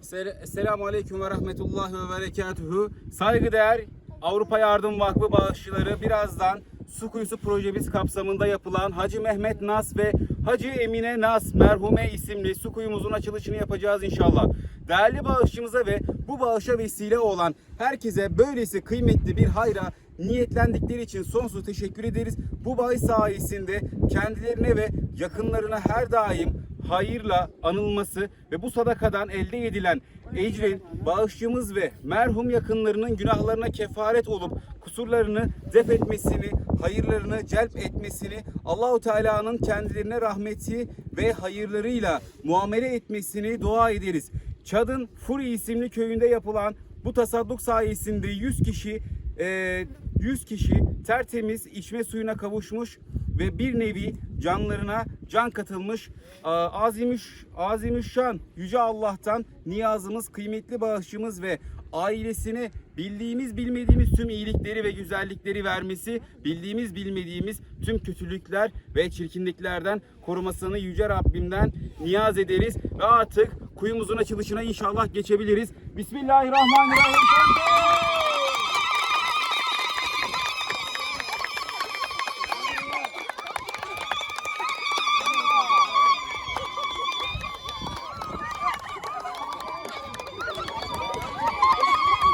Sel- Selamun Aleyküm ve Rahmetullahi ve Berekatuhu. Saygıdeğer Avrupa Yardım Vakfı bağışçıları birazdan Su Kuyusu projemiz kapsamında yapılan Hacı Mehmet Nas ve Hacı Emine Nas merhume isimli su kuyumuzun açılışını yapacağız inşallah. Değerli bağışçımıza ve bu bağışa vesile olan herkese böylesi kıymetli bir hayra niyetlendikleri için sonsuz teşekkür ederiz. Bu bağış sayesinde kendilerine ve yakınlarına her daim hayırla anılması ve bu sadakadan elde edilen ecrin bağışçımız ve merhum yakınlarının günahlarına kefaret olup kusurlarını def etmesini, hayırlarını celp etmesini, Allahu Teala'nın kendilerine rahmeti ve hayırlarıyla muamele etmesini dua ederiz. Çad'ın Furi isimli köyünde yapılan bu tasadduk sayesinde 100 kişi e, 100 kişi tertemiz içme suyuna kavuşmuş ve bir nevi canlarına can katılmış. Aa, Azimüş, Azimüşşan Yüce Allah'tan niyazımız, kıymetli bağışçımız ve ailesine bildiğimiz bilmediğimiz tüm iyilikleri ve güzellikleri vermesi, bildiğimiz bilmediğimiz tüm kötülükler ve çirkinliklerden korumasını Yüce Rabbimden niyaz ederiz ve artık kuyumuzun açılışına inşallah geçebiliriz. Bismillahirrahmanirrahim.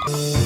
Bye.